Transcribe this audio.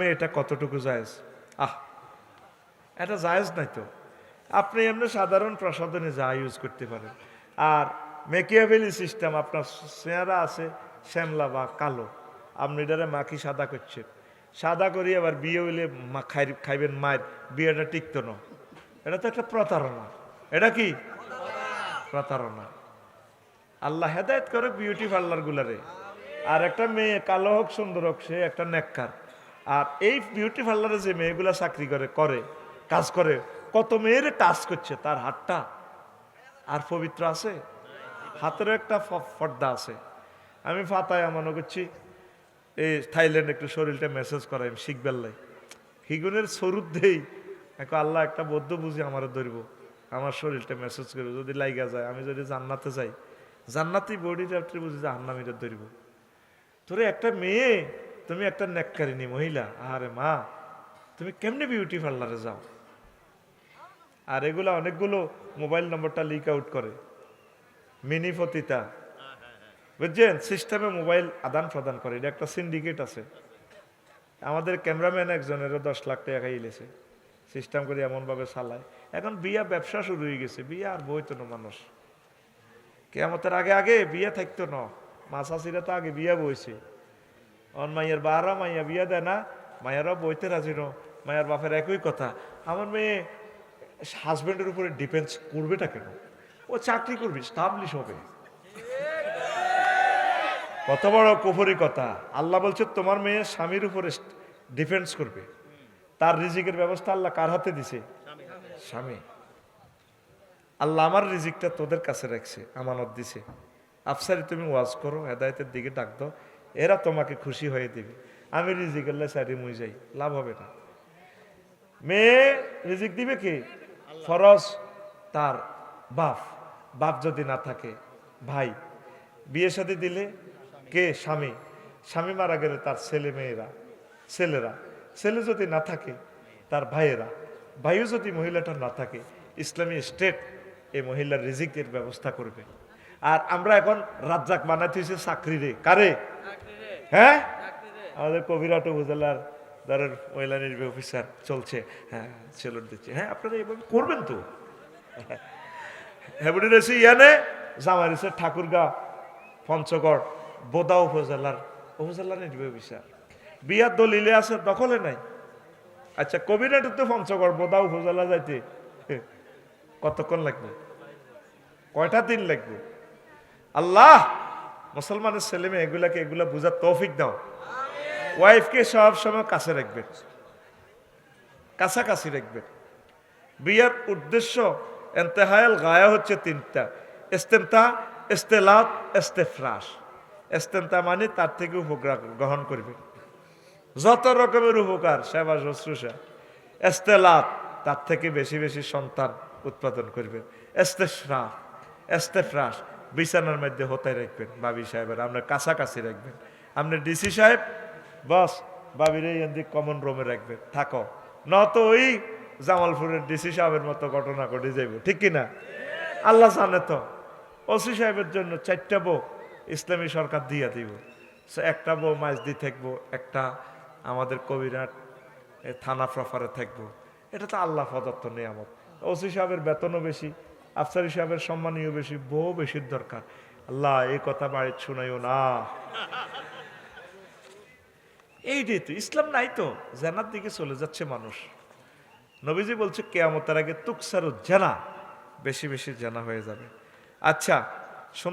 ইসলামে এটা কতটুকু জায়েজ? আহ, এটা জায়েজ নাই তো। আপনি এমনি সাধারণ প্রসাধনে যা ইউজ করতে পারেন। আর মেকিয়াভেলি সিস্টেম আপনার চেহারা আছে শ্যামলা বা কালো। আপনি এটারে মাখি সাদা করছেন। সাদা করি আবার বিয়ে হইলে খাই- খাইবেন মায়ের, বিয়েটা টিকতো না। এটা তো একটা প্রতারণা। এটা কি? প্রতারণা। আল্লাহ হেদায়ত করে বিউটি পার্লার গুলারে। আর একটা মেয়ে, কালো হোক, সুন্দর হোক, সে একটা নেককার। আর এই বিউটি পার্লারে যে মেয়েগুলা চাকরি করে করে, কাজ করে, কত মেয়ের টাচ করছে তার হাতটা আর পবিত্র আছে? হাতেরও একটা ফ- পর্দা আছে। আমি ফাতায় মনে করছি, এই থাইল্যান্ড একটু শরীরটা মেসেজ করাই শিখবেল্লাই হিগুনের সরুদ দেই এখন আল্লাহ একটা বদ্ধ বুঝি আমার ধরব। আমার শরীরটা মেসেজ করবে, যদি লাইগা যায়, আমি যদি জান্নাতে যাই, জান্নাতি বডিটা বুঝি জাহান্নামিটা ধরব। তোরে একটা মেয়ে তুমি একটা নেককারিনী মহিলা। আরে মা, তুমি কেমনে বিউটি পার্লারে যাও? আর এগুলা অনেকগুলো মোবাইল নম্বরটা লিক আউট করে। মিনি ফতিতা বুঝছেন? সিস্টেমে মোবাইল আদান প্রদান করে। এটা একটা সিন্ডিকেট আছে। আমাদের ক্যামেরাম্যান একজনেরও দশ লাখ টাকা খাইলেছে সিস্টেম করে এমনভাবে চালায়। এখন বিয়া ব্যবসা শুরু হয়ে গেছে। বিয়া আর বইতো না মানুষ। কেমতের আগে আগে বিয়ে থাকতো না। মাসাসিরা তো আগে বিয়া বইছে। অন মাইয়ের বারা মাইয়া বিয়া দেয় না মায়েরাও বইতে রাজি ন মায়ের বাপের একই কথা। আমার মেয়ে হাজবেন্ডের উপরে ডিপেন্ড করবেটা কেন? ও চাকরি করবি স্টাবলিশ হবে। কত বড় কুফরি কথা। আল্লাহ বলছে, তোমার মেয়ে স্বামীর উপরে ডিফেন্স করবে। তার রিজিকের ব্যবস্থা আল্লাহ কার হাতে দিছে? স্বামী। আল্লাহ আমার রিজিকটা তোদের কাছে রাখছে, আমানত দিছে। আফসারি, তুমি ওয়াজ করো, হেদায়তের দিকে ডাক দাও। এরা তোমাকে খুশি হয়ে দিবে। আমি রিজিক আল্লাহ সাইডে মুই যাই, লাভ হবে না। মেয়ে রিজিক দিবে কি? ফরজ তার বাপ। বাপ যদি না থাকে, ভাই। বিয়ে সাথে দিলে কে? স্বামী। স্বামী মারা গেলে তার ছেলে মেয়েরা, ছেলেরা। ছেলে যদি না থাকে, তার ভাইয়েরা। ভাইও যদি মহিলাটা না থাকে, ইসলামী স্টেট এই মহিলার রিজিকের ব্যবস্থা করবে। আর আমরা এখন রাজ্জাক বানাতে চাকরি রে কারে? হ্যাঁ? আমাদের কবিরাট উপজেলার ধরেন মহিলা নির্বাহী অফিসার চলছে। হ্যাঁ সেলুট দিচ্ছে। হ্যাঁ আপনারা এভাবে করবেন তো? হেবুডি রয়েছে ইয়ানে জামারিছে ঠাকুরগা পঞ্চগড় বোদা উপজেলার উপজেলার নির্বাহী অফিসার বিয়ার দলিলে আছে দখলে নাই। আচ্ছা কবিরাটের তো পঞ্চগড় বোদা উপজেলা যাইতে। কতক্ষণ লাগবে? কয়টা দিন লাগবে? আল্লাহ, মুসলমানের ছেলে মেয়ে এগুলাকে, এগুলা বুঝার তৌফিক দাও। ওয়াইফকে সব সময় কাছে রাখবেন কাছাকাছি রাখবেন বিয়ার উদ্দেশ্য এন্তেহায়াল গায়া হচ্ছে তিনটা। ইস্তেমতা, ইস্তেলাত ইস্তেফরাস ইস্তেমতা মানে তার থেকে উপকার গ্রহণ করবেন যত রকমের উপকার, সেবা শুশ্রূষা। এস্তেলাত তার থেকে বেশি বেশি সন্তান উৎপাদন করবেন এস্তেফরাস এস্তেফরাস বিছানার মধ্যে হতে রাখবেন, বাবি সাহেবের, আপনার কাছাকাছি রাখবেন। আপনি ডিসি সাহেব, বস, বাবির এই কমন রুমে রাখবেন, থাকো। নত ওই জামালপুরের ডিসি সাহেবের মতো ঘটনা ঘটে যাইব, ঠিক কিনা আল্লাহ জানে তো। ওসি সাহেবের জন্য চারটা বউ ইসলামী সরকার দিয়া দিব। একটা বউ মাঝদি থাকব, একটা আমাদের কবিরাট থানা প্রফারে থাকব। এটা তো আল্লাহ প্রদত্ত নিয়ামত। ওসি সাহেবের বেতনও বেশি আফসারি সাহেবের সম্মানীয় বেশি বহু বেশির দরকার। আল্লাহ, এই কথা বাড়ির শুনাইও না। এইটাই তো, ইসলাম নাই তো, জানার দিকে চলে যাচ্ছে মানুষ। নবীজি বলছে, কেয়ামতের আগে তুকসারু জানা বেশি বেশি জানা হয়ে যাবে। আচ্ছা সুন্দর